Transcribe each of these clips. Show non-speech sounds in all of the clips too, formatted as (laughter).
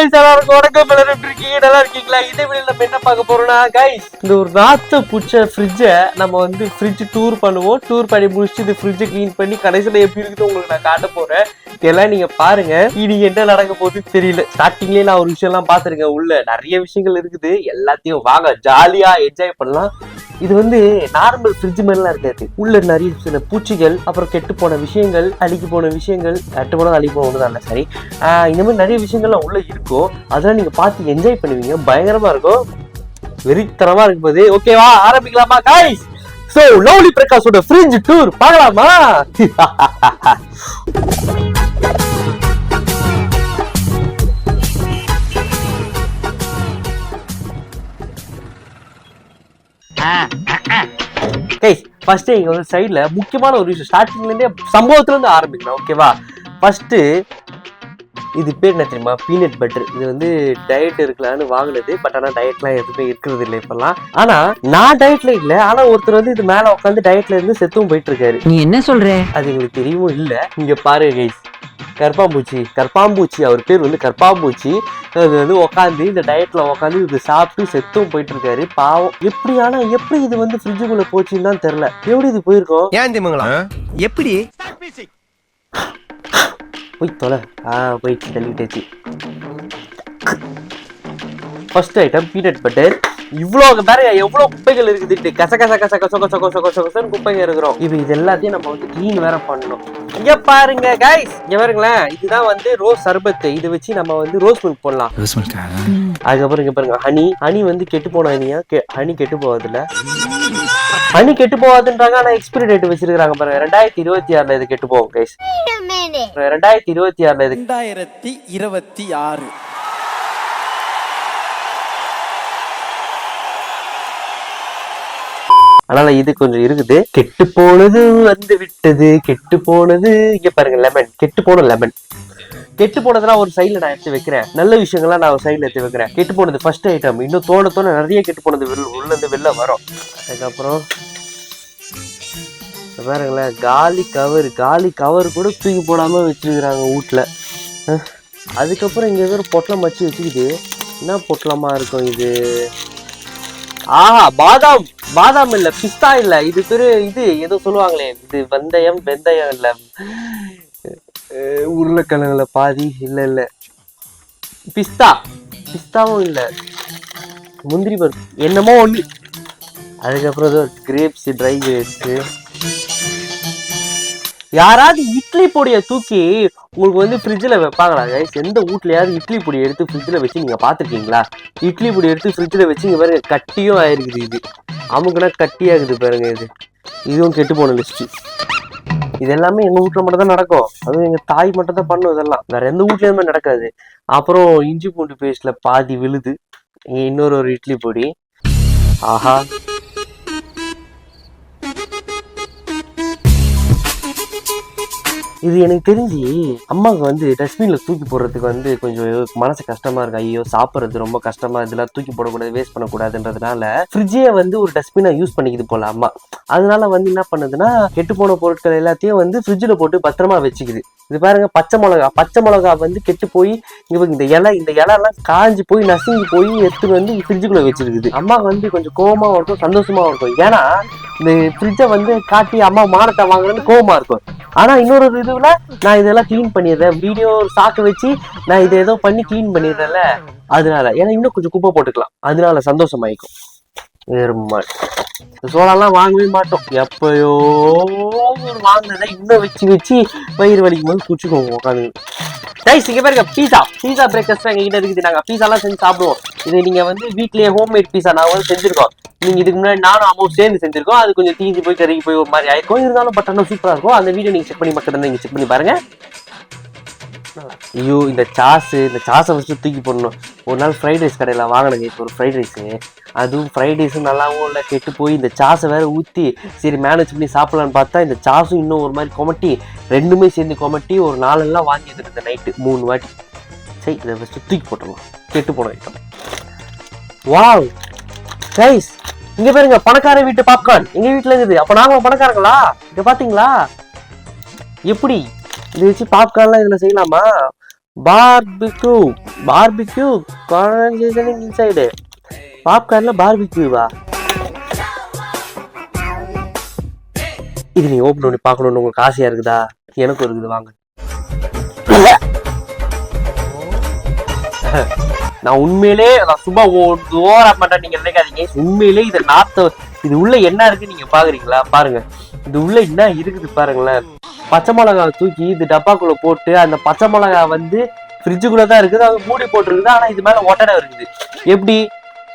Guys எல்லாருக்கும் வணக்கம். எல்லாரும் எப்படி இருக்கீங்க? நல்லா இருக்கீங்களா? இதே வீடியோ நம்ம என்ன பார்க்க போறோம்னா கைஸ் இந்த ஒரு நாத்த பிடிச்ச ஃப்ரிட்ஜை நம்ம வந்து ஃப்ரிட்ஜ் டூர் பண்ணுவோம். டூர் பண்ணி முடிச்சுட்டு இந்த ஃப்ரிட்ஜை க்ளீன் பண்ணி கடைசியில் எப்படி இருக்குது உங்களுக்கு நான் காட்ட போறேன். இதெல்லாம் நீங்க பாருங்க. இனி என்ன நடக்க போகுது தெரியல. ஸ்டார்டிங்லேயே நான் ஒரு விஷயம்லாம் பார்த்துருக்கேன். உள்ள நிறைய விஷயங்கள் இருக்குது. எல்லாத்தையும் வாங்க ஜாலியா என்ஜாய் பண்ணலாம். இது வந்து நார்மல் ஃப்ரிட்ஜ் மாதிரிலாம் இருக்காது. உள்ள நிறைய சில பூச்சிகள் அப்புறம் கெட்டு போன விஷயங்கள் அழுகி போன விஷயங்கள் கெட்டு போனது அழுகி போன ஒன்று தான் சரி. இந்த மாதிரி நிறைய விஷயங்கள்லாம் உள்ள இருக்கும் அதெல்லாம் நீங்க பார்த்து என்ஜாய் பண்ணுவீங்க. பயங்கரமா இருக்கும். வெறித்தனமா இருக்கும் போது. ஓகேவா ஆரம்பிக்கலாமா காய்ஸ் சோ லவ்லி பிரகாஷோட ஃப்ரிட்ஜ் டூர் பார்க்கலாமா? (laughs) கைஸ் ஃபர்ஸ்ட் இங்க வந்து சைடுல முக்கியமான ஒரு விஷயம். ஸ்டார்டிங்ல இருந்தே சம்பவத்துல இருந்து ஆரம்பிக்கலாம் ஓகேவா ஃபர்ஸ்ட் இது பேர் என்ன தெரியுமா? பீனட் பட்டர் இது வந்து டயட் இருக்கலாம்னு வாங்கினது பட் ஆனா டயட்லாம் எதுவுமே இருக்கிறது இல்லை இப்பெல்லாம். ஆனா நான் டயட்ல இல்ல ஆனா ஒருத்தர் வந்து இது மேல உட்காந்து டயட்ல இருந்து செத்தும் போயிட்டு இருக்காரு. நீ என்ன சொல்ற? அது எங்களுக்கு தெரியவும் இல்ல? இங்க பாருங்க கைஸ் கற்பாம்பூச்சி கற்பாம்பூச்சி அவர் பேர் வந்து கற்பாம்பூச்சி அது வந்து உட்காந்து இந்த டயட்ல உட்காந்து இது சாப்பிட்டு செத்தும் போயிட்டு இருக்காரு பாவம். எப்படி ஆனா எப்படி இது வந்து ஃப்ரிட்ஜுக்குள்ள போச்சுன்னு தான் தெரியல. எப்படி இது போயிருக்கோம்? ஏன் திமுங்களா எப்படி? போய் தொலை. ஆ போயிடுச்சு தள்ளிட்டாச்சு ஃபர்ஸ்ட் ஐட்டம் பீனட் பட்டர் இவ்வளோ பாருங்க எவ்வளோ குப்பைகள் இருக்குது கச கச கச கச கச கச கச கசன்னு குப்பைங்க இருக்கிறோம். இப்போ இது எல்லாத்தையும் நம்ம வந்து க்ளீன் வேற பண்ணணும். இங்க பாருங்க கைஸ் இங்க பாருங்களேன். இதுதான் வந்து ரோஸ் சர்பத்து. இதை வச்சு நம்ம வந்து ரோஸ் மில்க் போடலாம். அதுக்கப்புறம் இங்க பாருங்க ஹனி ஹனி வந்து கெட்டு போன ஹனியா ஹனி கெட்டு போவதில்ல ஹனி கெட்டு போகாதுன்றாங்க ஆனா எக்ஸ்பிரி டேட் வச்சிருக்காங்க பாருங்க. ரெண்டாயிரத்தி இருபத்தி ஆறுல இது கெட்டு போகும் கைஸ் ரெண்டாயிரத்தி இருபத்தி ஆறுல இது ரெண்டாயிரத்தி இருபத்தி ஆறு. அதனால இது கொஞ்சம் இருக்குது. கெட்டு போனது வந்து விட்டது. கெட்டு போனது இங்க பாருங்க லெமன் கெட்டு போன லெமன் கெட்டு போனதெல்லாம் ஒரு சைடில் நான் எடுத்து வைக்கிறேன். நல்ல விஷயங்கள்லாம் நான் ஒரு சைடில் எடுத்து வைக்கிறேன். கெட்டு போனது ஃபர்ஸ்ட் ஐட்டம் இன்னும் தோண தோண நிறைய கெட்டு போனது உள்ளேருந்து வெளில வரும். அதுக்கப்புறம் பாருங்களேன் காலி கவர் காலி கவர் கூட தூக்கி போடாமல் வச்சிருக்கிறாங்க வீட்டில் அதுக்கப்புறம் இங்கே ஏதோ ஒரு பொட்டலம் வச்சு வச்சுக்கிது என்ன பொட்டலமாக இருக்கும் இது? ஆஹா பாதாம். பாதாம் இல்ல பிஸ்தா இல்ல. இது பேரு இது ஏதோ சொல்லுவாங்களே. இது வெந்தயம் வெந்தயம் இல்ல. உருளைக்கிழங்குல பாதி இல்ல இல்ல. பிஸ்தா. பிஸ்தாவும் இல்ல. முந்திரி பருப்பு. என்னமோ ஒண்ணு. அதுக்கப்புறம் கிரேப்ஸ் ட்ரை கிரேப்ஸ் யாராவது இட்லி பொடியை தூக்கி உங்களுக்கு வந்து ஃப்ரிட்ஜில் வைப்பாங்களா? கைஸ் எந்த வீட்லையாவது இட்லி பொடி எடுத்து ஃப்ரிட்ஜில் வச்சு நீங்கள் பார்த்துருக்கீங்களா? இட்லி பொடி எடுத்து ஃப்ரிட்ஜில் வச்சு இங்கே பாருங்க கட்டியும் ஆயிருக்குது இது. அமுக்குனா கட்டியாகுது பாருங்க இது. இதுவும் கெட்டு போன லிஸ்ட்டு இது எல்லாமே எங்கள் வீட்டில் மட்டும் தான் நடக்கும். அதுவும் எங்கள் தாய் மட்டும் தான் பண்ணும் இதெல்லாம். வேற எந்த வீட்லயுமே நடக்காது. அப்புறம் இஞ்சி பூண்டு பேஸ்ட்டில் பாதி விழுது. இன்னொரு ஒரு இட்லி பொடி. ஆஹா. இது எனக்கு தெரிஞ்சு அம்மாவுக்கு வந்து டஸ்ட்பினில் தூக்கி போடுறதுக்கு வந்து கொஞ்சம் மனசு கஷ்டமா இருக்கு. ஐயோ சாப்பிட்றது ரொம்ப கஷ்டமா இதெல்லாம் தூக்கி போடக்கூடாது வேஸ்ட் பண்ணக்கூடாதுன்றதுனால ஃப்ரிட்ஜே வந்து ஒரு டஸ்ட்பினாக யூஸ் பண்ணிக்குது போல அம்மா. அதனால வந்து என்ன பண்ணுதுன்னா கெட்டு போன பொருட்கள் எல்லாத்தையும் வந்து ஃப்ரிட்ஜில் போட்டு பத்திரமா வச்சுக்குது. இது பாருங்க பச்சை மிளகா பச்சை மிளகா வந்து கெட்டு போய் இவங்க இந்த இலை இந்த இலைலாம் காஞ்சி போய் நசுங்கி போய் எடுத்துட்டு வந்து ஃப்ரிட்ஜுக்குள்ள வச்சிருக்குது. அம்மா வந்து கொஞ்சம் கோபமாக இருக்கும் சந்தோஷமாக இருக்கும். ஏன்னா இந்த ஃப்ரிட்ஜை வந்து காட்டி அம்மா மானத்தை வாங்குறதுன்னு கோபமாக இருக்கும். ஆனால் இன்னொரு இது இதுல நான் இதெல்லாம் க்ளீன் பண்ணிடுறேன். வீடியோ சாக்கு வச்சு நான் இதை ஏதோ பண்ணி க்ளீன் பண்ணிடுறேன்ல. அதனால ஏன்னா இன்னும் கொஞ்சம் குப்பை போட்டுக்கலாம். அதனால சந்தோஷமாயிக்கும். எருமாள் சோளம்லாம் வாங்கவே மாட்டோம். எப்பயோ ஒரு வாங்கினதை இன்னும் வச்சு வச்சு வயிறு வலிக்கும் போது குச்சிக்கோங்க உட்காந்து கைஸ் இங்கே பாருங்க பீஸா பீஸா பிரேக்கர்ஸ் எங்கள் கிட்ட இருக்குது. நாங்கள் பீஸாலாம் செஞ்சு சாப்பிடுவோம். இது நீங்கள் வந்து வீட்லேயே ஹோம்மேட் பீஸா நான் வந்து செஞ்சிருக்கோம். நீங்கள் இதுக்கு முன்னாடி நானும் அம்மாவும் சேர்ந்து செஞ்சிருக்கோம். அது கொஞ்சம் தீஞ்சு போய் கருகி போய் ஒரு மாதிரி ஆயிருக்கும். இருந்தாலும் பட் ஆனால் சூப்பராக இருக்கும். அந்த வீடியோ நீங்கள் செக் பண்ணி மக்கள் நீங்கள் செக் பண்ணி பாருங்க. ஐயோ இந்த சாஸு இந்த சாஸை ஃபஸ்ட்டு தூக்கி போடணும். ஒரு நாள் ஃப்ரைட் ரைஸ் கடையில் வாங்கினேங்க இப்போ ஒரு ஃப்ரைட் ரைஸு அதுவும் ஃப்ரைட் ரைஸும் நல்லாவும் இல்லை கெட்டு போய் இந்த சாஸை வேறு ஊற்றி சரி மேனேஜ் பண்ணி சாப்பிட்லான்னு பார்த்தா இந்த சாஸும் இன்னும் ஒரு மாதிரி கொமட்டி ரெண்டுமே சேர்ந்து கொமட்டி ஒரு நாளெல்லாம் வாங்கி இந்த நைட்டு மூணு வாட்டி. சரி இதை ஃபஸ்ட்டு தூக்கி போட்டுடலாம். கெட்டு போன ஐட்டம் வாவ் சைஸ் இங்கே பாருங்க பணக்கார வீட்டு பாப்கார்ன் எங்கள் வீட்டில் இருக்குது? அப்போ நாங்கள் பணக்காரங்களா? இங்கே பார்த்தீங்களா? எப்படி? இது வச்சு பாப்கார்ன்லாம் இதில் செய்யலாமா? பார்பிக்யூ பார்பிக்யூ இன்சைடு பாப்கார்ன்ல பார்பிக்யூவா இது நீ ஓப்பன் பண்ணி பார்க்கணுன்னு உங்களுக்கு ஆசையா இருக்குதா? எனக்கும் இருக்குது வாங்க. நான் உண்மையிலே நான் சும்மா ஓரா மாட்டேன் நீங்க நினைக்காதீங்க. உண்மையிலே இது நாத்த இது உள்ள என்ன இருக்கு நீங்க பாக்குறீங்களா? பாருங்க. இது உள்ள என்ன இருக்குது பாருங்களேன். பச்சை மிளகாய் தூக்கி இது டப்பாக்குள்ள போட்டு அந்த பச்சை மிளகாய் வந்து ஃப்ரிட்ஜுக்குள்ளே தான் இருக்குது. அது மூடி போட்டுருக்குது. ஆனால் இது மேலே ஒட்டடை இருக்குது. எப்படி?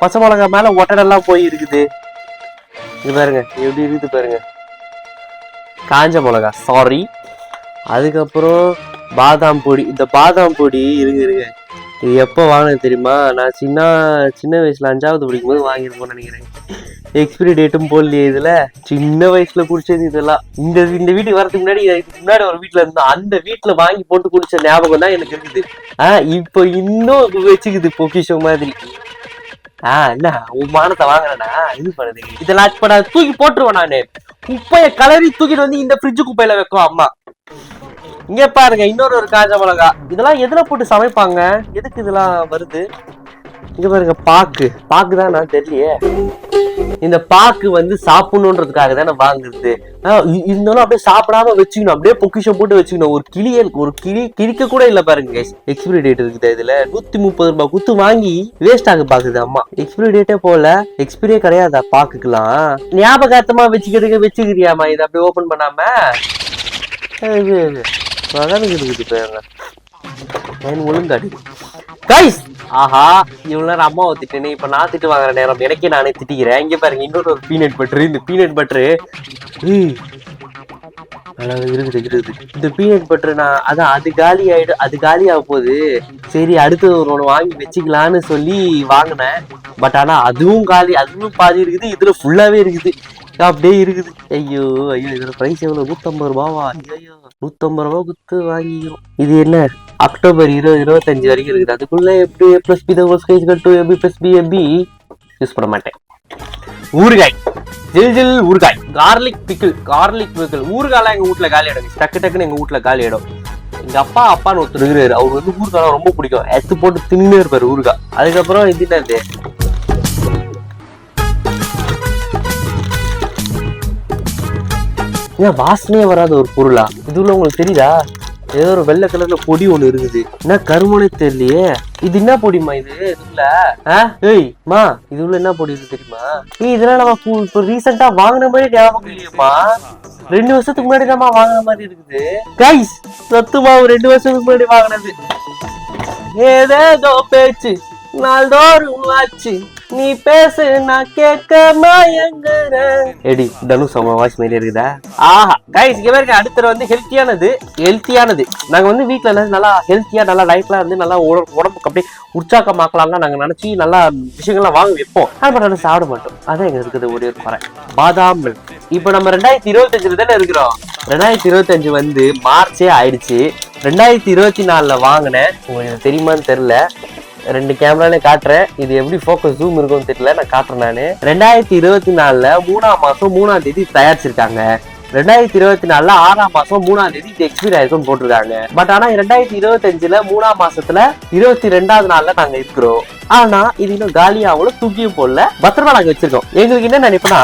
பச்சை மிளகாய் மேலே ஒட்டடெல்லாம் போய் இருக்குது. இது பாருங்க. எப்படி இருக்குது பாருங்க. காஞ்ச மிளகா. சாரி அதுக்கப்புறம் பாதாம் பொடி. இந்த பாதாம் பொடி இருங்க இருங்க இது எப்போ வாங்கினது தெரியுமா? நான் சின்ன சின்ன வயசில் அஞ்சாவது படிக்கும்போது வாங்கியிருப்போம்னு நினைக்கிறேன். எக்ஸ்பிரி டேட்டும் போடலையே இதுல. சின்ன வயசுல குடிச்சது இதெல்லாம். இந்த இந்த வீட்டுக்கு வரதுக்கு முன்னாடி இதுக்கு முன்னாடி ஒரு வீட்டுல இருந்தோம் அந்த வீட்டுல வாங்கி போட்டு குடிச்ச ஞாபகம் தான் எனக்கு இருக்குது. ஆஹ் இப்போ இன்னும் வச்சுக்குது பொக்கிஷம் மாதிரி. ஆஹ் என்ன உன் மானத்தை வாங்குறேனா? இது பண்ணுது இதெல்லாம் இப்ப நான் தூக்கி போட்டுருவேன் நானு. குப்பையை கலரி தூக்கிட்டு வந்து இந்த ஃப்ரிட்ஜ் குப்பையில வைக்கும் அம்மா. இங்க பாருங்க இன்னொரு ஒரு காஞ்ச மிளகா. இதெல்லாம் எதுல போட்டு சமைப்பாங்க? எதுக்கு இதெல்லாம் வருது? இங்க பாருங்க பாக்கு. பாக்கு தான் நான் தெரியலையே இந்த பாக்கு வந்து சாப்பிடணுன்றதுக்காக தானே வாங்குறது இ- இருந்தாலும் அப்படியே சாப்பிடாம வச்சுக்கணும். அப்படியே பொக்கிஷம் போட்டு வச்சுக்கணும். ஒரு கிளிய ஒரு கிளி கிழிக்க கூட இல்ல பாருங்க எக்ஸ்பிரி டேட் இருக்குது இதுல? நூத்தி முப்பது ரூபாய் குத்து வாங்கி வேஸ்ட் ஆக பாக்குது அம்மா. எக்ஸ்பிரி டேட்டே போல. எக்ஸ்பிரியே கிடையாதா பாக்குக்கலாம். ஞாபகார்த்தமா வச்சுக்கிறதுக்கு வச்சுக்கிறியாமா இதை அப்படியே ஓபன் பண்ணாம? இது இருக்குது பாருங்க. என் ஒழுங்காடி கைஸ் ஆஹா இவ்வளவு நேரம் அம்மாவை திட்டுனே இப்ப நான் திட்டு வாங்குற நேரம் எனக்கே நானே திட்டிக்கிறேன். இங்க பாருங்க இன்னொரு ஒரு பீனட் பட்டர் இந்த பீனட் பட்டரு நல்லா இருக்குது இருக்குது. இந்த பீனட் பட்டர் நான் அதான் அது காலி ஆயிடும் அது காலி ஆக போகுது. சரி அடுத்து ஒரு ஒன்று வாங்கி வச்சுக்கலான்னு சொல்லி வாங்கினேன். பட் ஆனா அதுவும் காலி அதுவும் பாதி இருக்குது இதுல ஃபுல்லாவே இருக்குது. அப்படியே இருக்குது. ஐயோ ஐயோ இதோட பிரைஸ் எவ்வளவு? நூத்தம்பது ரூபாவா? ஐயோ நூத்தம்பது ரூபா குத்து வாங்கிக்கிறோம். இது என்ன? அக்டோபர் இருபது இருபத்தஞ்சு வரைக்கும் இருக்குது. அதுக்குள்ள எப்படி பிளஸ் பி தவஸ் கைஸ் கட்டு எப்படி பிளஸ் பி எப்படி யூஸ் பண்ண மாட்டேன். ஊறுகாய். ஜில் ஜில் ஊறுகாய். கார்லிக் பிக்கிள் கார்லிக் பிக்கிள் ஊறுகாலாம் எங்க வீட்ல காலி ஆயிடும். டக்கு டக்குன்னு எங்க வீட்ல காலி ஆயிடும். எங்க அப்பா அப்பான்னு ஒருத்தர் இருக்கிறாரு. அவர் வந்து ஊறுகாய் ரொம்ப பிடிக்கும். எத்து போட்டு தின்னு இருப்பார் ஊறுகாய். அதுக்கப்புறம் இது என்னது? ஏன் வாசனையே வராத ஒரு பொருளா? இது உள்ள உங்களுக்கு தெரியுதா? ஏதோ ஒரு வெள்ளை கலர்ல பொடி ஒண்ணு இருக்குது. என்ன கருமனே தெரியலையே. இது என்ன பொடிமா இது? இதுல ஆ? ஏய் மா இது உள்ள என்ன பொடி இருக்கு தெரியுமா? ஏய் இதெல்லாம் நம்ம இப்போ இப்ப ரீசெண்டா வாங்கின மாதிரி ஞாபகம் இல்லையேம்மா. ரெண்டு வருஷத்துக்கு முன்னாடி தான் வாங்கின மாதிரி இருக்குது. கைஸ் சத்துமா ரெண்டு வருஷத்துக்கு முன்னாடி வாங்கினது. ஏதேதோ பேச்சு நாள்தோறும் ஆச்சு. நீ பேசு நான் கேட்க மாயங்குற. எடி தனுஷ் அவங்க வாய்ஸ் மாதிரி இருக்குதா? ஆஹா கைஸ் இங்க பாருங்க அடுத்தது வந்து ஹெல்த்தியானது ஹெல்த்தியானது நாங்க வந்து வீட்ல எல்லாம் நல்லா ஹெல்த்தியா நல்லா லைஃப்லாம் இருந்து நல்லா உடம்புக்கு அப்படியே உற்சாகமாக்கலாம்லாம் நாங்க நினைச்சு நல்லா விஷயங்கள்லாம் வாங்கி வைப்போம். ஆனா நல்லா சாப்பிட மாட்டோம். அதான் எங்க இருக்குது ஒரே ஒரு குறை. பாதாம் மில்க் இப்போ நம்ம ரெண்டாயிரத்தி இருபத்தஞ்சுல தானே இருக்கிறோம். ரெண்டாயிரத்தி இருபத்தஞ்சு வந்து மார்ச்சே ஆயிடுச்சு. ரெண்டாயிரத்தி இருபத்தி நாலுல வாங்கினேன். உங்களுக்கு தெரியுமான்னு தெரியல. ரெண்டு கேமராலே காட்டுறேன். இது எப்படி ஃபோக்கஸ் ஜூம் இருக்கும்னு தெரியல நான் காட்டுறேன் நான். ரெண்டாயிரத்தி இருபத்தி நாலில் மூணாம் மாதம் மூணாம் தேதி தயாரிச்சிருக்காங்க. ரெண்டாயிரத்தி இருபத்தி நாலுல ஆறாம் மாசம் மூணாம் தேதி இது எக்ஸ்பீரி போட்டிருக்காங்க. பட் ஆனா ரெண்டாயிரத்தி இருபத்தஞ்சுல மூணாம் மாசத்துல இருபத்தி ரெண்டாவது நாள்ல நாங்க இருக்கிறோம். ஆனா இது இன்னும் காலியாகவும் தூக்கியும் போடல. பத்திரமா நாங்க வச்சிருக்கோம். எங்களுக்கு என்ன நினைப்புனா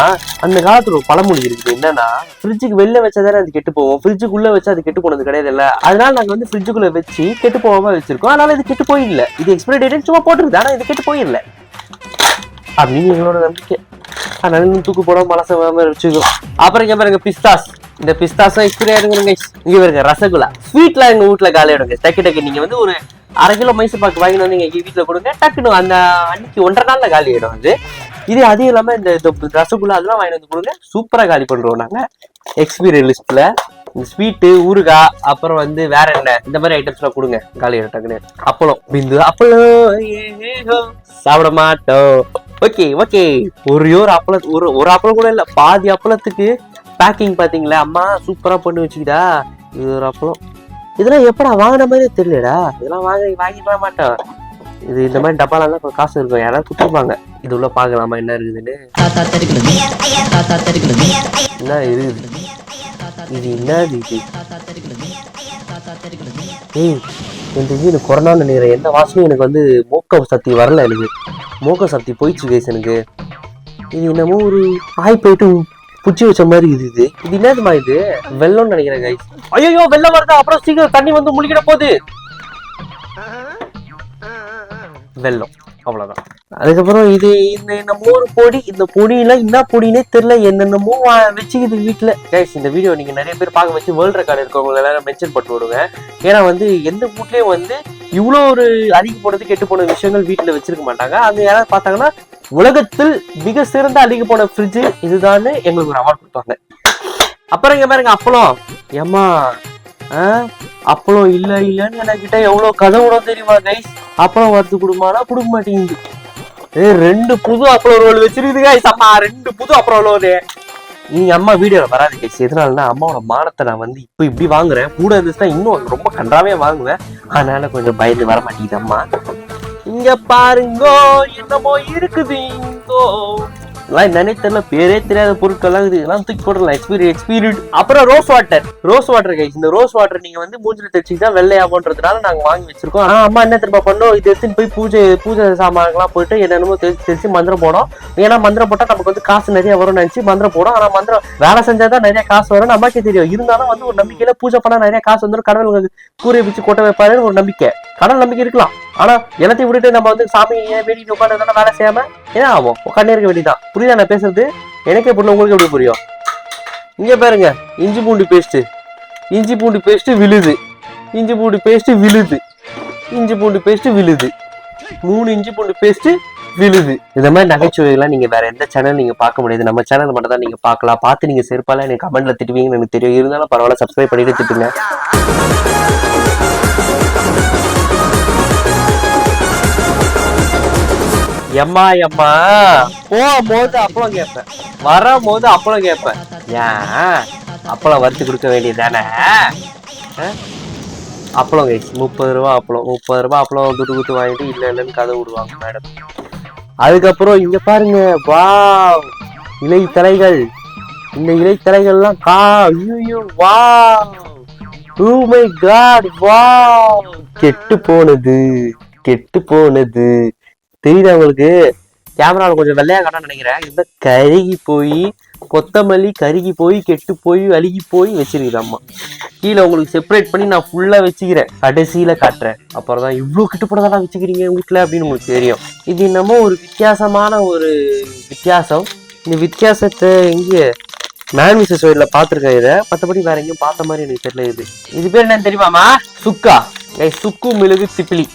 அந்த காலத்துல ஒரு பழமொழி இருக்குது. என்னன்னா ஃப்ரிட்ஜுக்கு வெளில வச்சாதானே அது கெட்டு போவோம் ஃப்ரிட்ஜுக்குள்ள வச்சு அது கெட்டு போனது கிடையாது இல்ல அதனால நாங்க வந்து ஃப்ரிட்ஜுக்குள்ள வச்சு கெட்டு போகாம வச்சிருக்கோம். அதனால இது கெட்டு போயிடல. இது எக்ஸ்பைரி டேட் சும்மா போட்டுருது ஆனா இது கெட்டு போயிடல. அப்படின்னு எங்களோட நம்பிக்கை. அதனால இன்னும் தூக்கு போடாம வராமல் வச்சுக்கோ. அப்புறம் இங்கே பாருங்க பிஸ்தாஸ். இந்த பிஸ்தாஸும் எக்ஸ்பீரி இருக்குங்க இங்கே பாருங்க ரசகுல்லா. ஸ்வீட்லாம் எங்கள் வீட்ல காலி ஆயிடுங்க. டக்கு டக்கு நீங்கள் வந்து ஒரு அரை கிலோ மைசூர் பாக்கு வாங்கிட்டு வந்து எங்கள் வீட்டில் கொடுங்க. டக்குன்னு அந்த அன்னைக்கு ஒன்றரை நாளில் காலி ஆகிடும் வந்து இது அதுவும் இல்லாமல் இந்த ரசகுல்லா அதெல்லாம் வாங்கிட்டு வந்து கொடுங்க. சூப்பராக காலி பண்ணுறோம் நாங்கள் எக்ஸ்பீரியன் லிஸ்ட்டில் இந்த ஸ்வீட்டு ஊறுகாய் அப்புறம் வந்து வேற என்ன? இந்த மாதிரி ஐட்டம்ஸ்லாம் கொடுங்க. காலி ஆயிடும் டக்குன்னு. அப்பளம். பிந்து அப்பளம். சாப்பிட மாட்டோம். ஓகே ஓகே ஒரே ஒரு அப்பளம் ஒரு ஒரு அப்பளம் கூட இல்லை. பாதி அப்பளத்துக்கு பேக்கிங் பார்த்தீங்களா அம்மா சூப்பராக பண்ணி வச்சுக்கிட்டா. இது ஒரு அப்பளம் இதெல்லாம் எப்படா வாங்கின மாதிரியே தெரியலடா. இதெல்லாம் வாங்கி வாங்கிட மாட்டோம். இது இந்த மாதிரி டப்பாலாம் கொஞ்சம் காசு இருக்கும் யாராவது கொடுத்துருப்பாங்க. இது உள்ள பார்க்கலாமா என்ன இருக்குதுன்னு? என்ன இருக்குது? இது என்ன இது? ஏய் எனக்கு தெரிஞ்சு எனக்கு கொரோனா நினைக்கிறேன் எந்த வாசனையும் எனக்கு வந்து மோக்க சக்தி வரல எனக்கு. மோக்க சக்தி போயிடுச்சு கைஸ் எனக்கு. இது என்னமோ ஒரு ஆய் போயிட்டு புச்சி வச்ச மாதிரி இது இது. இது என்னதுமா இது? வெள்ளம்னு நினைக்கிறேன் கைஸ் ஐயோ வெள்ளம் வருதா அப்புறம் சீக்கிரம் தண்ணி வந்து முழுகிட போகுது. வெள்ளம். அவ்வளவுதான். அதுக்கப்புறம் இது இந்த நம்ம ஒரு பொடி இந்த பொடியெல்லாம் என்ன பொடினே தெரியல என்னென்னமோ வச்சுக்குது வீட்டுல கேஷ் இந்த வீடியோ நீங்க நிறைய பேர் பார்க்க வச்சு வேர்ல்ட் ரெக்கார்டு இருக்கவங்க எல்லாரும் மென்ஷன் பண்ணி விடுங்க ஏன்னா வந்து எந்த வீட்லயும் வந்து இவ்வளோ ஒரு அழுகி போனது கெட்டு போன விஷயங்கள் வீட்டுல வச்சிருக்க மாட்டாங்க. அது யாராவது பார்த்தாங்கன்னா உலகத்தில் மிக சிறந்த அழுகி போன ஃப்ரிட்ஜு இதுதான் எங்களுக்கு ஒரு அவார்ட் கொடுத்தாங்க. அப்புறம் இங்க பாருங்க அப்பளம். ஏம்மா ஆ? அப்பளம் இல்ல இல்லன்னு என்கிட்ட எவ்வளவு கதை விடும் தெரியுமா கைஸ் அப்பளம் வறுத்து கொடுமானா கொடுக்க மாட்டேங்குது. ஏ ரெண்டு புது அப்பளம் ரோல் வச்சிருக்குது கைஸ் அம்மா ரெண்டு புது அப்பளம் ரோல். நீங்க அம்மா வீடியோல வராது கைஸ் எதனாலன்னா அம்மாவோட மானத்தை நான் வந்து இப்போ இப்படி வாங்குறேன். கூட இருந்துச்சுன்னா இன்னும் ரொம்ப கன்றாவே வாங்குவேன். அதனால கொஞ்சம் பயந்து வர மாட்டேங்குது அம்மா. இங்க பாருங்கோ என்னமோ இருக்குது இங்கோ. இதெல்லாம் என்னன்னே தெரியல. பேரே தெரியாத பொருட்கள்லாம் இது இதெல்லாம் தூக்கி போடலாம் எக்ஸ்பீரி எக்ஸ்பீரியட் அப்புறம் rose water rose water guys இந்த ரோஸ் வாட்டர் நீங்க வந்து மூஞ்சில தெச்சிக்கிட்டா வெள்ளையாகுன்றதுனால நாங்க வாங்கி வச்சிருக்கோம். ஆனா அம்மா என்ன திரும்ப பண்ணோம்? இது எடுத்துன்னு போய் பூஜை பூஜை சாமான்லாம் போயிட்டு என்னென்னமோ தெரிச்சு தெரிச்சு மந்திரம் போனோம் ஏன்னா மந்திரம் போட்டா நமக்கு வந்து காசு நிறைய வரும்னு நினைச்சு மந்திரம் போடும். ஆனா மந்திரம் வேலை செஞ்சாதான் நிறைய காசு வரும்னு நமக்கே தெரியும். இருந்தாலும் வந்து ஒரு நம்பிக்கையில பூஜை பண்ணா நிறைய காசு வந்துடும் கடவுள் உங்களுக்கு வச்சு கொட்ட வைப்பாருன்னு ஒரு நம்பிக்கை. கடவுள் நம்பிக்கை இருக்கலாம். ஆனா எல்லாத்தையும் விட்டுட்டு நம்ம வந்து சாமி ஏன் வேடிக்கை உட்காந்து வேலை செய்யாம? ஏன் ஆகும் உட்காந்தே இருக்க வேண்டிதான் புரியுதா நான் பேசுறது? எனக்கே புரியல உங்களுக்கு எப்படி புரியும்? இங்க பாருங்க இஞ்சி பூண்டு பேஸ்ட்டு இஞ்சி பூண்டு பேஸ்ட்டு விழுது. இஞ்சி பூண்டு பேஸ்ட்டு விழுது. இஞ்சி பூண்டு பேஸ்ட்டு விழுது. மூணு இஞ்சி பூண்டு பேஸ்ட்டு விழுது. இந்த மாதிரி நகைச்சுவைகள்லாம் நீங்க வேற எந்த சேனல் நீங்க பார்க்க முடியாது. நம்ம சேனல் மட்டும் தான் நீங்க பார்க்கலாம். பார்த்து நீங்க செருப்பால எனக்கு கமெண்ட்ல திட்டுவீங்கன்னு எனக்கு தெரியும். இருந்தாலும் பரவாயில்ல சப்ஸ்கிரைப் பண்ணிட்டு திட்டுங்க. எம்மா எம்மா. போகும்போது அப்பளம் கேட்பேன். வரும்போது அப்பளம் கேட்பேன். ஏன்? அப்பளம் வறுத்து கொடுக்க வேண்டியது தானே அப்பளம் கைஸ் முப்பது ரூபா அப்பளம். முப்பது ரூபா அப்பளம் துட்டு குத்து வாங்கிட்டு இல்லை இல்லைன்னு கதை விடுவாங்க மேடம் அதுக்கப்புறம் இங்க பாருங்க. வா இலை தலைகள். இந்த இலை தலைகள்லாம் கா ஐயோ வா ஓ oh மை காட் வா கெட்டு போனது. கெட்டு போனது. தெரியுது அவங்களுக்கு கேமராவில் கொஞ்சம் வெள்ளையா காட்டான்னு நினைக்கிறேன். இந்த கருகி போய் கொத்தமல்லி கருகி போய் கெட்டு போய் அழுகி போய் வச்சிருக்குது அம்மா. கீழே உங்களுக்கு செப்பரேட் பண்ணி நான் ஃபுல்லாக வச்சுக்கிறேன். கடைசியில் காட்டுறேன். அப்புறம் தான் இவ்வளோ கிட்ட போனதெல்லாம் வச்சுக்கிறீங்க வீட்டில் அப்படின்னு உங்களுக்கு தெரியும். இது என்னமோ ஒரு வித்தியாசமான ஒரு வித்தியாசம். இந்த வித்தியாசத்தை எங்கே மேன் மிஸ்ஸஸ் ஒயிட்ல பார்த்துருக்கேன் இதை. மற்றபடி வேற எங்கேயும் பார்த்த மாதிரி எனக்கு தெரியல இது. இது பேர் என்னன்னு தெரியுமாமா சுக்கா. சுக்கு மிளகு திப்பிலி.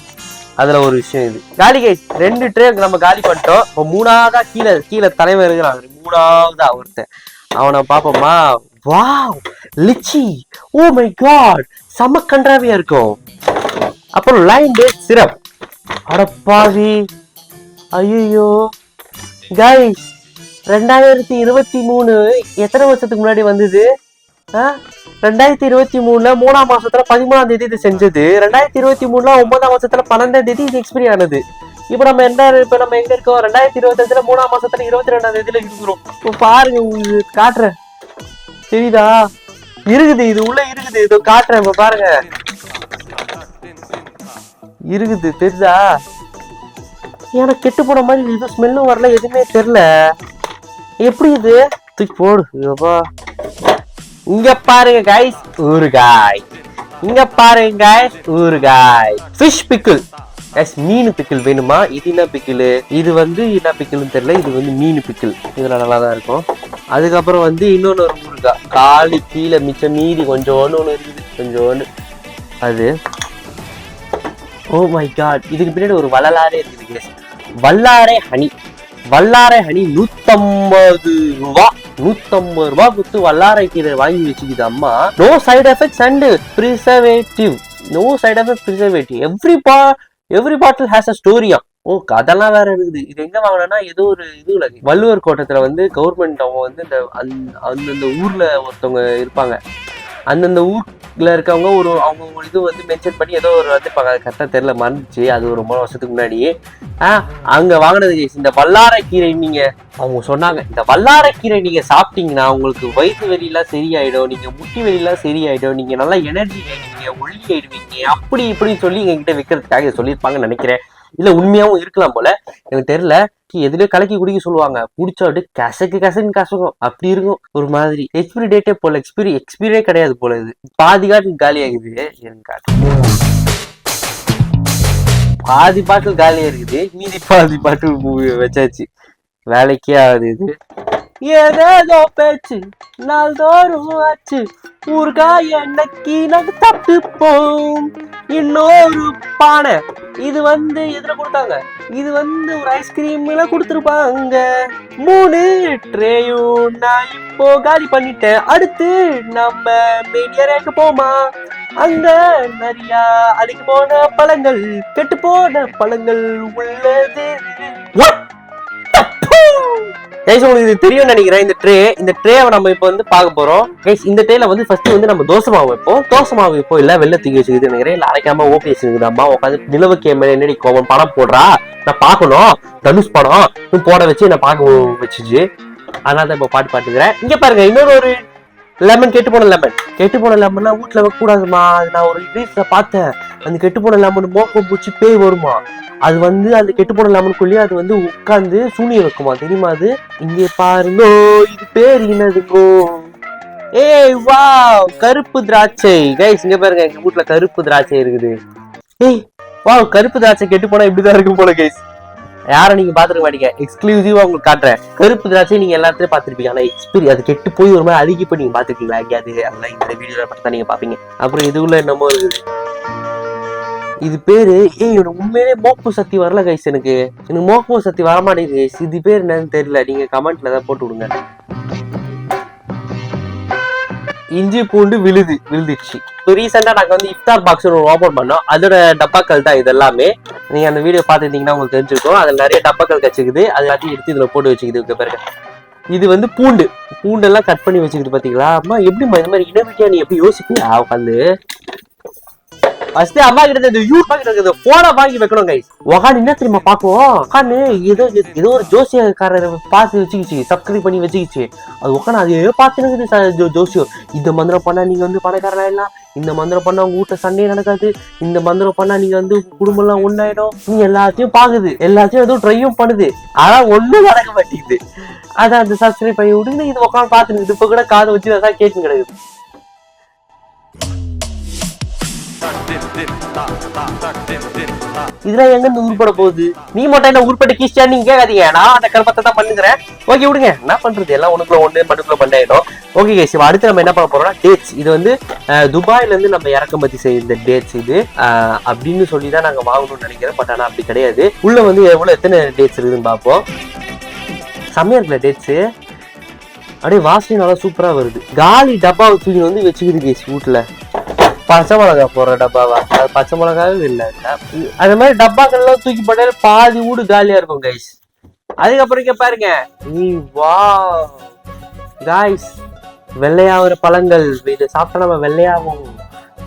அதுல ஒரு விஷயம் இது. காலி கைஸ் ரெண்டு ட்ரே நம்ம காலி பண்ணிட்டோம். இப்போ மூணாவதா கீழே கீழே தலைவர் இருக்கிறான் மூணாவதா ஒருத்தன் அவனை பாப்போமா wow! Lychee! Oh my god! செம கன்றாவியா இருக்கும். அப்புறம் லைன் டேட் சிரப் அடப்பாவி! ஐயோ கைஸ் ரெண்டாயிரத்தி இருபத்தி மூணு எத்தனை வருஷத்துக்கு முன்னாடி வந்தது? ரெண்டாயிரத்தி இருபத்தி மூணுல மூணாம் மாசத்துல பதிமூணாம் தேதி இது செஞ்சது. ரெண்டாயிரத்தி இருபத்தி மூணுல ஒன்பதாம் மாசத்துல பன்னெண்டாம் தேதி இது எக்ஸ்பிரி ஆனது. இப்ப நம்ம என்ன இப்ப நம்ம எங்க இருக்கோம்? ரெண்டாயிரத்தி இருபத்தஞ்சுல மூணாம் மாசத்துல இருபத்தி ரெண்டாம் தேதியில இருக்கிறோம். பாருங்க உங்களுக்கு காட்டுறேன். தெரியுதா? இருக்குது இது உள்ள இருக்குது. இதோ காட்டுறேன் இப்ப பாருங்க. இருக்குது தெரியுதா? எனக்கு கெட்டு போன மாதிரி இது ஸ்மெல்லும் வரல எதுவுமே தெரியல. எப்படி இது? தூக்கி போடு ஐயோப்பா. இங்க பாருங்க காய்ஸ் ஊறுகாய் இங்க பாருங்க காய்ஸ் ஊறுகாய் ஃபிஷ் பிக்கிள் கைஸ் மீன் பிக்கிள் வேணுமா? இது என்ன பிக்கிள் இது வந்து என்ன பிக்கிள்னு தெரியல. இது வந்து மீன் பிக்கிள் இதில் நல்லா தான் இருக்கும். அதுக்கப்புறம் வந்து இன்னொன்று ஒரு ஊறுகாய். காலி கீழே மிச்சம் மீதி கொஞ்சம் ஒன்று இருக்குது. கொஞ்சோண்டு அது. ஓ மை காட் இதுக்கு பின்னாடி ஒரு வள்ளலாரே இருக்குது guys. வல்லாரை ஹனி. வல்லாரை ஹனி நூத்தம்பது ரூபா. நூத்தம்பது ரூபா கொடுத்து வல்லாரை கீரை வாங்கி வச்சுக்குது அம்மா. No side effects and preservative no side effect preservative every பா எவ்ரி பாட்டில் ஹேஸ் அ ஸ்டோரியா ஓ அதெல்லாம் வேற இருக்குது. இது எங்க வாங்கினா ஏதோ ஒரு இதுல வள்ளுவர் கோட்டத்துல வந்து கவர்மெண்ட் அவங்க வந்து இந்த அந்த- அந்தந்த ஊர்ல ஒருத்தவங்க இருப்பாங்க. அந்தந்த ஊர் இதில் இருக்கவங்க ஒரு அவங்க இது வந்து மென்ஷன் பண்ணி ஏதோ ஒரு வந்து கரெக்டாக தெரியல மறந்துச்சு அது ஒரு ரொம்ப வருஷத்துக்கு முன்னாடி ஆ அங்கே வாங்கினது guys. இந்த வல்லாரைக்கீரை நீங்கள் அவங்க சொன்னாங்க இந்த வல்லாரைக்கீரை நீங்கள் சாப்பிட்டீங்கன்னா உங்களுக்கு வயிற்று வெளியெல்லாம் சரியாயிடும் நீங்கள் முட்டி வெளியெல்லாம் சரியாயிடும் நீங்கள் நல்லா எனர்ஜி ஆயிடுவீங்க ஒல்லி ஆயிடுவீங்க அப்படி இப்படின்னு சொல்லி எங்ககிட்ட விற்கிறதுக்காக சொல்லியிருப்பாங்கன்னு நினைக்கிறேன் இல்ல உண்மையாவும் இருக்கலாம் போல. எனக்கு தெரியல எதுலயோ கலக்கி குடிக்க சொல்லுவாங்க. குடிச்சா அப்படியே கசக்கு கசக்குன்னு கசக்கும். அப்படி இருக்கும். ஒரு மாதிரி. எக்ஸ்பிரி டேட்டே போல. எக்ஸ்பிரி எக்ஸ்பிரியே கிடையாது போல இது. பாதி காட்டு காலி ஆகுது எனக்கு பாதி பாட்டில் காலியா இருக்குது மீதி பாதி பாட்டில் மூவி வச்சாச்சு. வேலைக்கே ஆகுது இது. ஏதேதோ பேச்சு நாள்தோறும் ஆச்சு. ஊறுகாய் என்னைக்கு நாங்க தப்பிப்போம். இன்னொரு பானை. இது வந்து எதுல கொடுத்தாங்க? இது வந்து ஒரு ஐஸ்கிரீம்ல கொடுத்துருப்பாங்க. மூணு ட்ரேயும் நான் இப்போ காலி பண்ணிட்டேன். அடுத்து நம்ம மெயினியரேக்கு போமா? அங்க நிறைய அழுகி போன பழங்கள் கெட்டு போன பழங்கள் உள்ளது. கைஸ் உங்களுக்கு இது தெரியும் நினைக்கிறேன். இந்த ட்ரே இந்த ட்ரேவை நம்ம இப்போ வந்து பார்க்க போறோம். கைஸ் இந்த ட்ரேல வந்து ஃபர்ஸ்ட் வந்து நம்ம தோசை மாவு வைப்போம். தோசை மாவு இப்போ இல்ல வெள்ளை தூக்கி வச்சுக்கிது நினைக்கிறேன். இல்ல அரைக்காம ஓபிஎஸ் இருக்குது உட்காந்து நிலவுக்கு கேமரா என்னடி கோவம் படம் போடுறா? நான் பார்க்கணும். தனுஷ் படம். போட வச்சு நான் பார்க்க வச்சுச்சு. அதனால தான் இப்போ பாட்டு பாட்டுக்கிறேன் இங்க பாருங்க இன்னொரு ஒரு லெமன் கெட்டு போன லெமன் கெட்டு போன லெமன்னா வீட்டுல வைக்க கூடாதுமா அது நான் ஒரு ரீல்ஸ்ல பார்த்தேன். அந்த கெட்டு போன லெமன் மோக்கம் பூச்சி பேய் வருமா? அது வந்து அந்த கெட்டு போன லெமனுக்குள்ளேயே அது வந்து உட்காந்து சூனியம் வைக்குமா? தெரியுமா அது? இங்கே பாருங்கோ. இது பேர் என்னதுங்கோ? ஏய் வா கருப்பு திராட்சை. கைஸ் இங்க பாருங்க. எங்க வீட்ல கருப்பு திராட்சை இருக்குது. ஏய் வா கருப்பு திராட்சை கெட்டு போனா இப்படிதான் இருக்கும் போல கைஸ் யாரை நீங்க பாத்துருக்க மாட்டீங்க? எக்ஸ்க்ளூசிவா உங்களுக்கு காட்டுறேன். கருப்பு திராட்சை நீங்க எல்லாத்தையும் பாத்துருப்பீங்க ஆனா எக்ஸ்பீரியன் அது கெட்டு போய் ஒரு மாதிரி அழுகி போய் நீங்க பாத்துருக்கீங்களா எங்கேயாவது? அதெல்லாம் இந்த வீடியோல பார்த்தா நீங்க பாப்பீங்க அப்புறம் இதுக்குள்ள என்னமோ இருக்குது. இது பேரு ஏய் எனக்கு உண்மையிலே மோப்பு சக்தி வரல கைஸ் எனக்கு. எனக்கு மோப்பு சக்தி வர மாட்டேங்குது இது பேர் என்னன்னு தெரியல. நீங்க கமெண்ட்ல தான் போட்டு விடுங்க. இஞ்சி பூண்டு விழுது விழுந்துச்சு இப்போ ரீசெண்டாக நாங்கள் வந்து இஃப்தார் பாக்ஸ் ஒன்று ஓபன் பண்ணோம். அதோட டப்பாக்கள் தான் இது எல்லாமே நீங்க அந்த வீடியோ பார்த்துருந்தீங்கன்னா உங்களுக்கு தெரிஞ்சிருக்கும். அதுல நிறைய டப்பாக்கள் கச்சிக்குது. அது எல்லாத்தையும் எடுத்து இதில் போட்டு வச்சுக்குது இங்கே பாருங்க. இது வந்து பூண்டு. பூண்டெல்லாம் கட் பண்ணி வச்சுக்கிட்டு பார்த்தீங்களா அம்மா எப்படிம்மா இந்த மாதிரி இனவிட்டியா நீ எப்படி யோசிப்பீங்க உட்காந்து ஃபர்ஸ்ட் அம்மா கிட்ட இந்த யூ கிட்ட இந்த போனை வாங்கி வைக்கணும் கைஸ் உக்காந்து என்ன தெரியுமா பாக்குவோம் உக்காந்து ஏதோ ஏதோ ஒரு ஜோசியக்காரர் பார்த்து வச்சுக்கிச்சு சப்ஸ்கிரைப் பண்ணி வச்சுக்கிச்சு. அது உட்காந்து அது ஏதோ பார்த்துனுக்குது ஜோசியம் இந்த மந்திரம் பண்ணா நீங்க வந்து பணக்காரன் ஆயிடலாம் இந்த மந்திரம் பண்ணா உங்க வீட்டுல சண்டையே நடக்காது. இந்த மந்திரம் பண்ணா நீங்க வந்து குடும்பம் எல்லாம் ஒண்ணாயிடும். நீ எல்லாத்தையும் பாக்குது எல்லாத்தையும் எதுவும் ட்ரையும் பண்ணுது. ஆனா ஒண்ணும் நடக்க மாட்டேங்குது. அதான் அந்த சப்ஸ்கிரைப் பண்ணி விடுங்க. இது உட்காந்து பாத்துருக்கு இப்ப கூட காதை வச்சு தான் கேட்டு கிடக்குது. இதெல்லாம் எங்க இருந்து உருப்பட போகுது? நீ மட்டும் என்ன உருப்பட்டு கீஸ்டியா நீங்க கேட்காதீங்க நான் அந்த கருப்பத்தை தான் பண்ணுகிறேன். ஓகே விடுங்க. என்ன பண்றது? எல்லாம் ஒண்ணுக்குள்ள ஒண்ணு பண்ணுக்குள்ள பண்டாயிடும் ஓகே கேஸ் அடுத்து நம்ம என்ன பண்ண போறோம்னா டேட்ஸ் இது வந்து அஹ், துபாயில இருந்து நம்ம இறக்குமதி செய்த டேட்ஸ் இது. அஹ், அப்படின்னு சொல்லி தான் நாங்க வாங்கணும்னு நினைக்கிறேன் பட் ஆனா அப்படி கிடையாது. உள்ள வந்து எவ்வளவு எத்தனை டேட்ஸ் இருக்குன்னு பார்ப்போம். செம்மையா இருக்குல்ல டேட்ஸ் அப்படியே வாசனை நல்லா சூப்பரா வருது. காலி டப்பாவை தூக்கி வந்து வச்சுக்கிது கேஸ் வீட்டுல. பச்சை மிளகா போடுற டப்பாவா? அது பச்சை மிளகாவே இல்லை. அந்த மாதிரி டப்பாக்கள்லாம் தூக்கி போட்டால் பாதி வீடு காலியாக இருக்கும் கைஸ் அதுக்கப்புறம் இங்கே பாருங்க. நீ வா காய்ஸ் வெள்ளையாகிற பழங்கள். இது சாப்பிட்டா நம்ம வெள்ளையாகும்.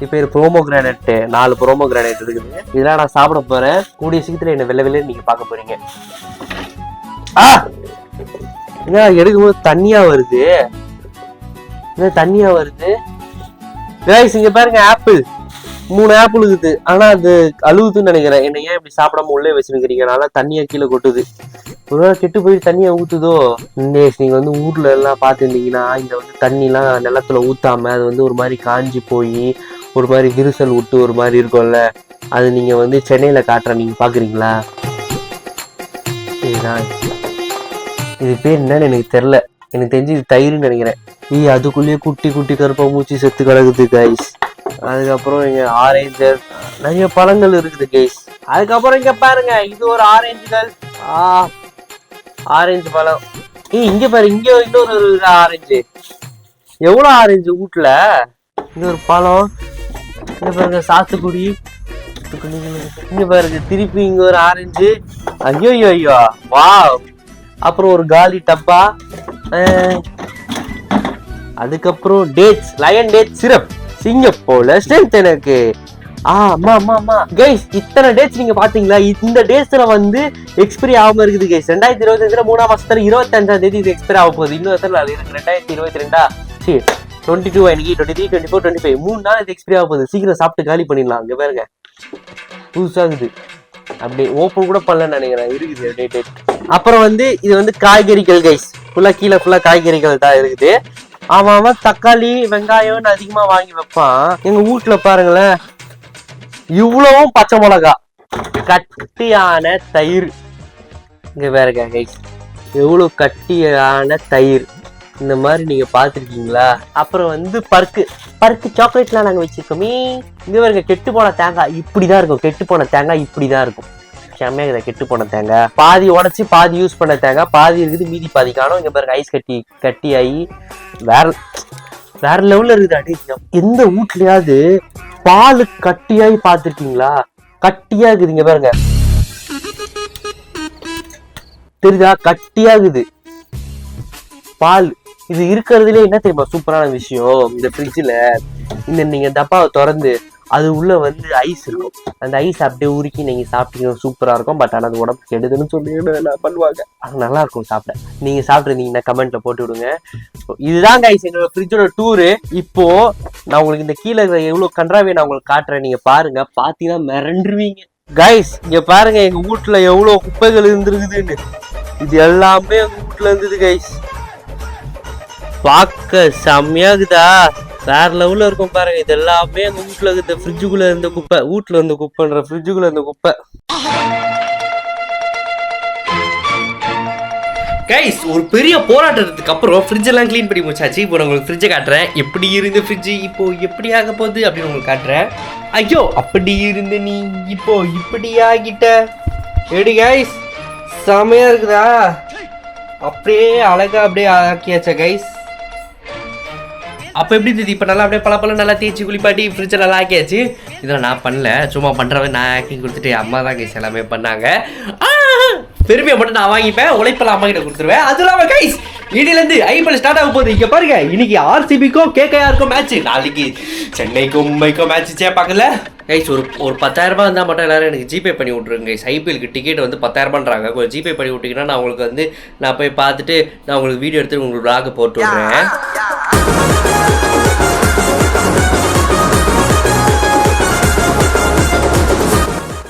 இப்போ இது ப்ரோமோ கிரானைட்டு நாலு ப்ரோமோ கிரானைட் இருக்குது. இதெல்லாம் நான் சாப்பிட போகிறேன் கூடிய சீக்கிரத்தில் என்ன வெள்ளை வெள்ளைன்னு நீங்கள் பார்க்க போறீங்க. ஆ! என்ன எடுக்கும்போது தண்ணியாக வருது? என்ன தண்ணியாக வருது? கைஸ் இங்க பாருங்க ஆப்பிள் மூணு ஆப்பிள் இருக்குது. ஆனா அது அழுகுதுன்னு நினைக்கிறேன். என்ன ஏன் இப்படி சாப்பிடாம உள்ளே வச்சிருக்கிறீங்க? நல்லா தண்ணியா கீழே கொட்டுது. ஒருவேளை கெட்டு போய் தண்ணியை ஊத்துதோ? டேஸ் நீங்க வந்து ஊர்ல எல்லாம் பார்த்துருந்தீங்கன்னா இந்த வந்து தண்ணிலாம் நிலத்துல ஊத்தாம அது வந்து ஒரு மாதிரி காஞ்சி போய் ஒரு மாதிரி விரிசல் விட்டு ஒரு மாதிரி இருக்கும்ல. அது நீங்க வந்து சென்னையில காட்டுற நீங்க பாக்குறீங்களா இதுதான். இது பேர் என்னன்னு எனக்கு தெரில. எனக்கு தெரிஞ்சு இது தயிர்னு நினைக்கிறேன். ஈ அதுக்குள்ளேயே குட்டி குட்டி கருப்பா மூச்சு செத்து கிடக்குது கைஸ் அதுக்கப்புறம் இங்க ஆரேஞ்சர் நிறைய பழங்கள் இருக்குது கைஸ் அதுக்கப்புறம் இங்க பாருங்க இது ஒரு ஆரேஞ்சுகள் ஆ ஆரஞ்சு பழம். ஏய் இங்க பாரு இங்க இன்னொரு ஆரஞ்சு எவ்வளோ ஆரஞ்சு வீட்டில் இங்கே ஒரு பழம். இங்க பாருங்க சாத்துக்குடி. இங்க பாருங்க திருப்பி இங்க ஒரு ஆரஞ்சு ஐயோ ஐயோ ஐயோ. வா அப்புறம் ஒரு காலி டப்பா அதுக்கப்புறம் டேட்ஸ் லயன் டேட் சிரப் சிங்கப்பூர்ல ஸ்ட்ரென்த் எனக்கு. ஆ அம்மா அம்மா அம்மா. கைஸ் இத்தனை டேட்ஸ் நீங்க பாத்தீங்களா இந்த டேட்ஸ்ல வந்து எக்ஸ்பிரி ஆகாம இருக்குது கைஸ் ரெண்டாயிரத்தி இருபத்தஞ்சுல மூணாம் மாசத்துல இருபத்தஞ்சாம் தேதி இது எக்ஸ்பைரி ஆக போகுது. இன்னும் எத்தனை இருக்கு. ரெண்டாயிரத்தி இருபத்தி ரெண்டா சரி டுவெண்ட்டி டூ எனக்கு twenty three twenty four twenty five மூணு நாள் இது எக்ஸ்பிரி ஆக போகுது. சீக்கிரம் சாப்பிட்டு காலி பண்ணிடலாம். அங்கே பாருங்க. புதுசாகுது அப்படியே அப்படி ஓப்பன் கூட பண்ணலன்னு நினைக்கிறேன். இருக்குது அப்படியே டேட் அப்புறம் வந்து இது வந்து காய்கறிகள் கைஸ் ஃபுல்லா கீழே ஃபுல்லா காய்கறிகள் தான் இருக்குது. அவன் அவன் தக்காளி வெங்காயம்னு அதிகமா வாங்கி வைப்பான். எங்க வீட்டுல பாருங்களேன் இவ்வளவும் பச்சை மிளகா. கட்டியான தயிர். இங்க பாருங்க கைஸ் எவ்வளவு கட்டியான தயிர். இந்த மாதிரி நீங்க பாத்திருக்கீங்களா அப்புறம் வந்து பருக்கு. பருக்கு சாக்லேட்லாம் நாங்க வச்சிருக்கோமே. இங்க பாருங்க கெட்டு போன தேங்காய் இப்படிதான் இருக்கும். கெட்டு போன தேங்காய் இப்படிதான் இருக்கும். செம்மையா இருக்குது கெட்டு போன தேங்காய் பாதி உடச்சி பாதி யூஸ் பண்ண தேங்காய் பாதி இருக்குது மீதி பாதி காணும். இங்க பாருங்க ஐஸ் கட்டி கட்டி ஆகி வேற வேற லெவல்ல இருக்குது அடி. எந்த வீட்லயாவது பால் கட்டியாகி பார்த்துருக்கீங்களா? கட்டியா இருக்குது இங்க பாருங்க. தெரியுதா? கட்டியா இருக்குது. பால். இது இருக்கிறதுலே என்ன தெரியுமா? சூப்பரான விஷயம். இந்த ஃப்ரிட்ஜில் இந்த நீங்க டப்பாவை திறந்து அது உள்ளே வந்து ஐஸ் இருக்கும். அந்த ஐஸ் அப்படியே உருக்கி நீங்கள் சாப்பிட்டீங்கன்னா சூப்பராக இருக்கும். பட் ஆனால் அது உடம்பு கெடுதுன்னு சொல்லி பண்ணுவாங்க. அது நல்லாயிருக்கும் சாப்பிட. நீங்கள் சாப்பிட்ருந்தீங்கன்னா கமெண்ட்டில் போட்டு விடுங்க. இதுதான் ஐஸ் என்னோட ஃப்ரிட்ஜோட டூரு இப்போது நான் உங்களுக்கு இந்த கீழே இருக்கிற எவ்வளோ கன்றாவே நான் உங்களுக்கு காட்டுறேன் நீங்கள் பாருங்கள் பார்த்தீங்கன்னா மிரண்டுருவீங்க. கைஸ் இங்கே பாருங்க எங்கள் வீட்டில் எவ்வளோ குப்பைகள் இருந்துருக்குதுன்னு. இது எல்லாமே எங்கள் வீட்டில் இருந்தது கைஸ் பார்க்க செம்மையாகுதா வேற லெவல்ல இருக்கும் பாருங்க. இது எல்லாமே எங்க வீட்டுல இருந்த ஃப்ரிட்ஜுக்குள்ள இருந்த குப்பை வீட்டுல இருந்த குப்பைன்ற ஃப்ரிட்ஜுக்குள்ள இருந்த குப்பை. கைஸ் ஒரு பெரிய போராட்டத்துக்கு அப்புறம் ஃப்ரிட்ஜ் எல்லாம் க்ளீன் பண்ணி முடிச்சாச்சு. இப்போ நான் உங்களுக்கு ஃப்ரிட்ஜை காட்டுறேன். எப்படி இருந்து ஃப்ரிட்ஜ் இப்போ எப்படி ஆக போகுது அப்படின்னு உங்களுக்கு காட்டுறேன். ஐயோ அப்படி இருந்து நீ இப்போ இப்படி ஆகிட்ட. எடி கைஸ் செமையா இருக்குதா? அப்படியே அழகா அப்படியே ஆக்கியாச்சா கைஸ் அப்போ எப்படி இருந்தது? இப்போ நல்லா அப்படியே பல நல்லா தேய்ச்சி குளிப்பாட்டி ஃப்ரிட்ஜை நல்லா ஆக்கியாச்சு இதெல்லாம் நான் பண்ணல. சும்மா பண்ணுறவன் நான் ஆக்கி கொடுத்துட்டு அம்மா தான் கைஸ் எல்லாமே பண்ணாங்க. பெருமையை மட்டும் நான் வாங்கிப்பேன். உழைப்பெல்லாம் அம்மா கிட்ட கொடுத்துருவேன். அது இல்லாமல் கைஸ் இடிலேருந்து ஐபிஎல் ஸ்டார்ட் ஆக போகுது. இங்கே பாருங்க இன்னைக்கு ஆர்சிபிக்கும் கேகேஆருக்கும் மேட்ச் நாளைக்கு சென்னைக்கும் மும்பைக்கும் மேட்ச் பார்க்கல. கைஸ் ஒரு ஒரு பத்தாயிரம் ரூபாய் இருந்தால் மட்டும் எல்லாரும் எனக்கு ஜிபே பண்ணி விட்ருங்க கைஸ் ஐபிஎலுக்கு டிக்கெட் வந்து பத்தாயிரரூபான்றாங்க கொஞ்சம் ஜிபே பண்ணி விட்டீங்கன்னா நான் உங்களுக்கு வந்து நான் போய் பார்த்துட்டு நான் உங்களுக்கு வீடியோ எடுத்து உங்களுக்கு vlog போட்டு விட்றேன்.